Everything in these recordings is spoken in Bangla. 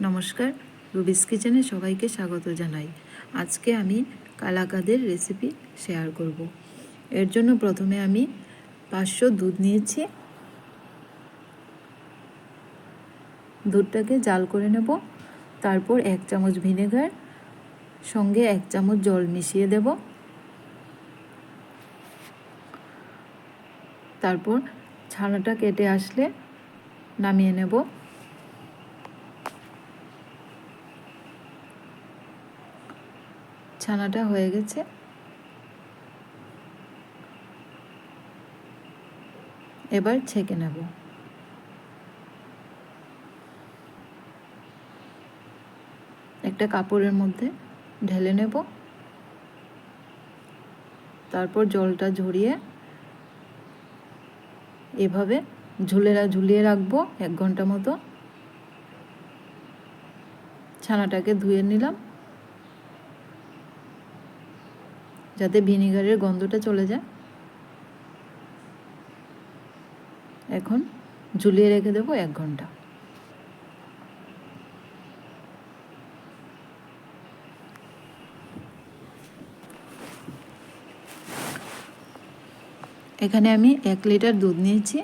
নমস্কার। রুবিস কিচেনে সবাইকে স্বাগত জানাই। আজকে আমি কালাকাদের রেসিপি শেয়ার করব। এর জন্য প্রথমে আমি পাঁচশো দুধ নিয়েছি। দুধটাকে জাল করে নেব। তারপর এক চামচ ভিনেগার, সঙ্গে এক চামচ জল মিশিয়ে দেব। তারপর ছানাটা কেটে আসলে নামিয়ে নেব। ছানাটা হয়ে গেছে। এবার ছেঁকে নেব। একটা কাপড়ের মধ্যে ঢেলে নেব। তারপর জলটা ঝরিয়ে এভাবে ঝুলেরা ঝুলিয়ে রাখব এক ঘণ্টা মতো। ছানাটাকে ধুয়ে নিলাম। যাতে ভিনিগারের গন্ধটা চলে যায়। এখন ঝুলিয়ে রেখে দেবো এক ঘণ্টা। এখানে আমি এক লিটার দুধ নিয়েছি।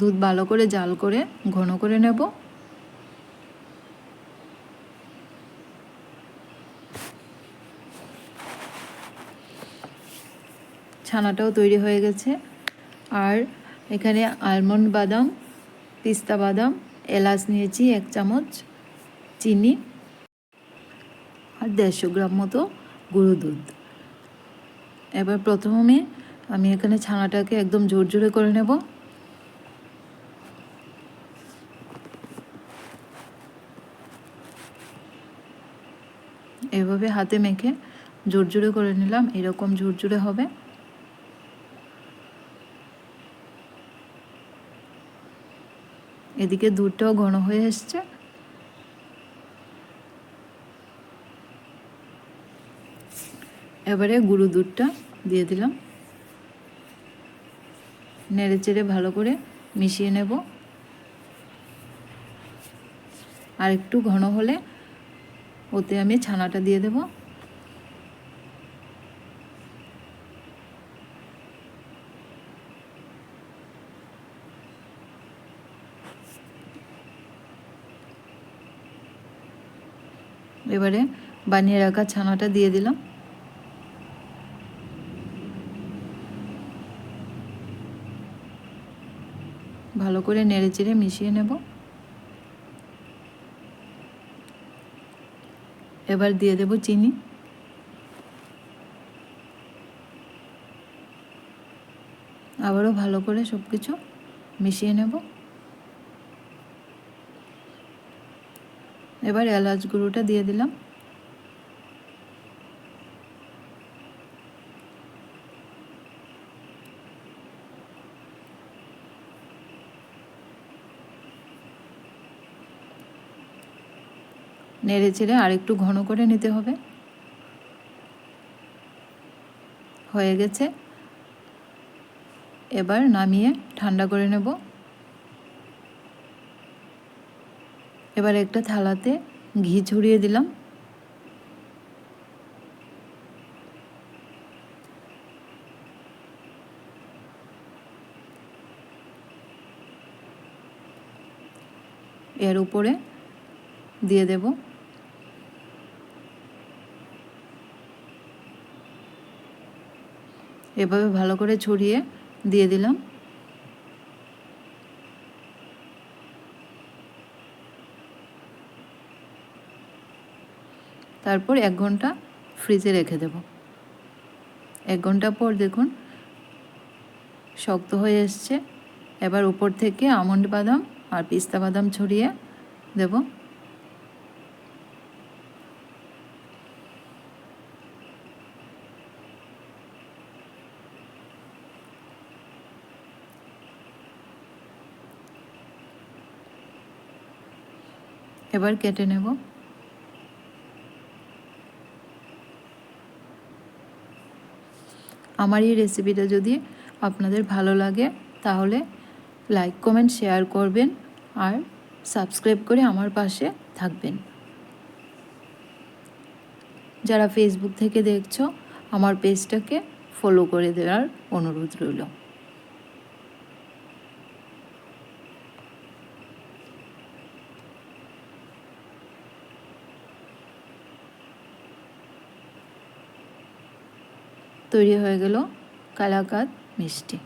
দুধ ভালো করে জাল করে, ঘন করে নেব। ছানাটাও তৈরি হয়ে গেছে। আর এখানে আলমন্ড বাদাম পিস্তা বাদাম, এলাচ নিয়েছি এক চামচ, চিনি আর দেড়শো গ্রাম মতো গুঁড়ো দুধ। এবার প্রথমে আমি এখানে ছানাটাকে একদম জোর জোরে করে নেব। এভাবে হাতে মেখে জোর জোরে করে নিলাম, এরকম জোর জোরে হবে। এদিকে দুধটাও ঘন হয়ে এসছে। এবারে গুঁড়ো দুধটা দিয়ে দিলাম। নেড়ে চেড়ে ভালো করে মিশিয়ে নেব। আর একটু ঘন হলে ওতে আমি ছানাটা দিয়ে দেব। এবারে বানিয়ে রাখা ছানাটা দিয়ে দিলাম। ভালো করে নেড়ে চেড়ে মিশিয়ে নেব। এবার দিয়ে দেব চিনি। আবারও ভালো করে সব কিছু মিশিয়ে নেব। এবার এলাচ গুঁড়োটা দিয়ে দিলাম। নেড়ে চেড়ে আর একটু ঘন করে নিতে হবে। হয়ে গেছে। এবার নামিয়ে ঠান্ডা করে নেব। এবার একটা থালাতে ঘি ছড়িয়ে দিলাম। এর উপরে দিয়ে দেব এভাবে ভালো করে ছড়িয়ে দিয়ে দিলাম। তারপর এক ঘণ্টা ফ্রিজে রেখে দেব। এক ঘণ্টা পর দেখুন, শক্ত হয়ে এসছে। এবার উপর থেকে আমন্ড বাদাম আর পিস্তা বাদাম ছড়িয়ে দেব। এবার কেটে নেব। আমার এই রেসিপিটা যদি আপনাদের ভালো লাগে, তাহলে লাইক কমেন্ট শেয়ার করবেন আর সাবস্ক্রাইব করে আমার পাশে থাকবেন। যারা ফেসবুক থেকে দেখছ, আমার পেজটাকে ফলো করে দেওয়ার অনুরোধ রইল। তৈরি হয়ে গেল কালাকাত মিষ্টি।